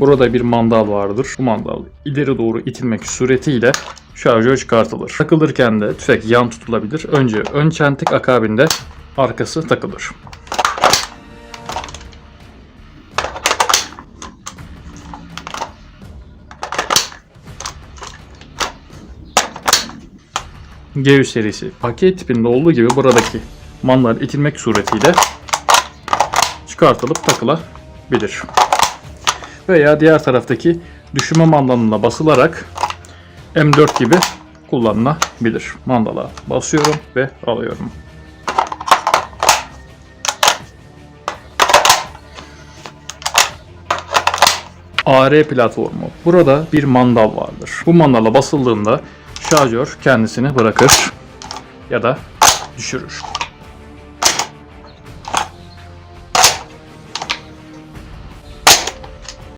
Burada bir mandal vardır. Bu mandal ileri doğru itilmek suretiyle şarjör çıkartılır. Takılırken de tüfek yan tutulabilir. Önce ön çentik akabinde arkası takılır. G100 serisi paket tipinde olduğu gibi buradaki mandal itilmek suretiyle çıkartılıp takılabilir. Veya diğer taraftaki düşürme mandalına basılarak M4 gibi kullanılabilir. Mandala basıyorum ve alıyorum. AR platformu. Burada bir mandal vardır. Bu mandala basıldığında şarjör kendisini bırakır ya da düşürür.